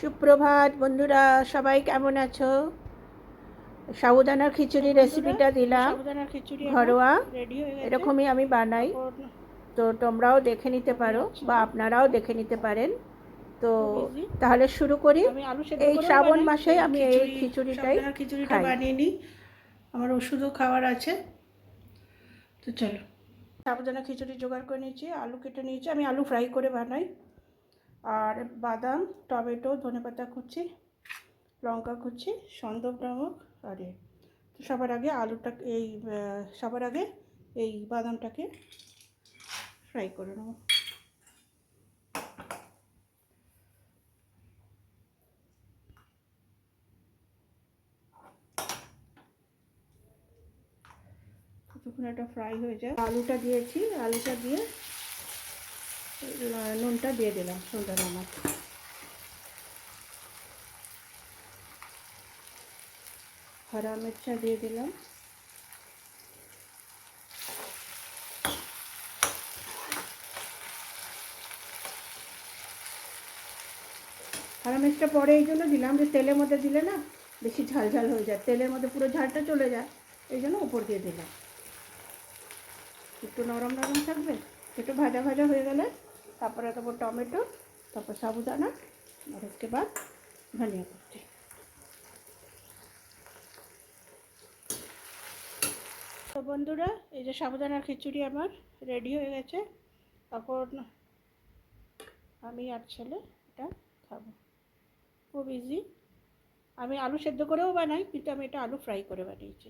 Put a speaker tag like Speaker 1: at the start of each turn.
Speaker 1: সুপ্রভাত বন্ধুরা সবাই কেমন আছো? সাবুদানার খিচুড়ি রেসিপিটা দিলাম। ঘরোয়া। এরকমই আমি বানাই। তো তোমরাও দেখে নিতে পারো বা আপনারাও দেখে নিতে পারেন। তো তাহলে শুরু করি। এই শ্রাবণ মাসে আমি এই
Speaker 2: খিচুড়ি-
Speaker 1: খিচুড়িটাই
Speaker 2: খিচুড়িটা বানিয়ে নিই। আমার ওষুধও খাওয়ার আছে। তো চলো। সাবুদানা খিচুড়ি জোগাড় করে নিয়েছি। আলু কেটে নিয়েছি। আমি আলু ফ্রাই করে বানাই। আর বাদাম, টমেটো, ধনেপাতা কুচি, লঙ্কা কুচি সন্দক নমক আর। সবার আগে আলুটা, এই সবার আগে এই বাদামটাকে ফ্রাই করে নেব। এটা ফ্রাই হয়ে যায় আলুটা দিয়েছি, আলুটা দিয়ে নুনটা দিয়ে দিলাম, সন্ধ্যা নামাক হরা মির্চা দিয়ে দিলাম। হরা মির্চটা পরে এই জন্য দিলাম যে তেলের মধ্যে দিলে না বেশি ঝাল ঝাল হয়ে যায়, তেলের মধ্যে পুরো ঝালটা চলে যায়, এই জন্য উপর দিয়ে দিলাম। একটু নরম নরম থাকবে, একটু ভাজা ভাজা হয়ে গেলে তারপরে দেবো টমেটো তারপর সাবুদানা আর उसके बाद ধনিয়া পত্তি তো বন্ধুরা এই যে সাবুদানার খিচুড়ি আমার রেডি হয়ে গেছে এখন আমি আর ছেলে এটা খাবো খুব ইজি আমি আলু সেদ্ধ করেও বানাই কিন্তু আমি এটা আলু ফ্রাই করে বানিয়েছি